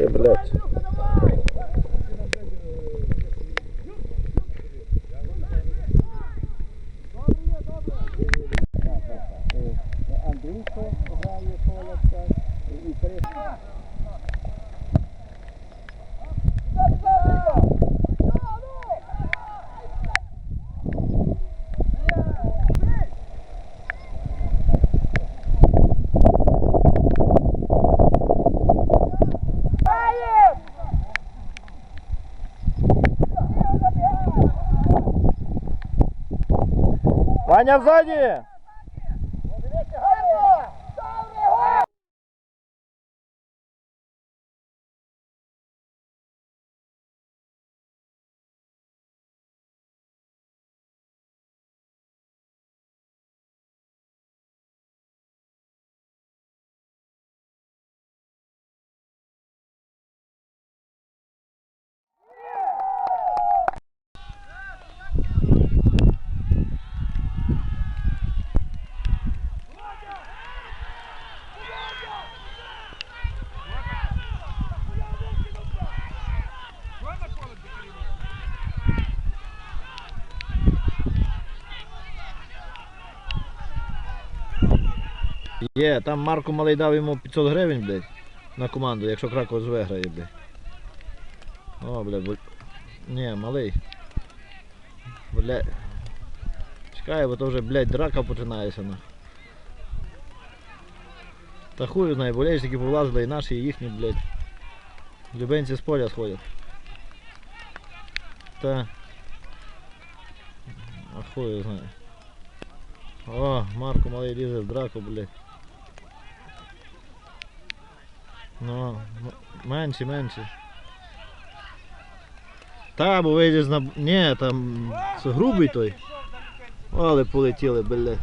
Ти, блядь. Андрійко грає Полоця і три. Ваня ззаді! Є, там Марко малий дав йому 500 гривень, блядь, на команду, якщо Краковець виграє, блядь. О, блядь, бо... Ні, малий. Блядь. Чекай, бо то вже, блядь, драка починається, ну. Та хуй знає, болельщики повлазили і наші, і їхні, блядь. Любенці з поля сходять. Та. А хуй знає. О, Марко малий лізе в драку, блядь. Ну, менше, менше. Та, бо вийдеш на... Ні, там це грубий той. Але полетіли, блядь.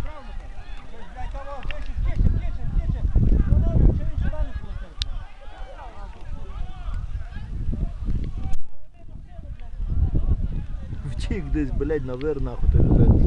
Втік десь, блядь, на вир, нахуй, вже.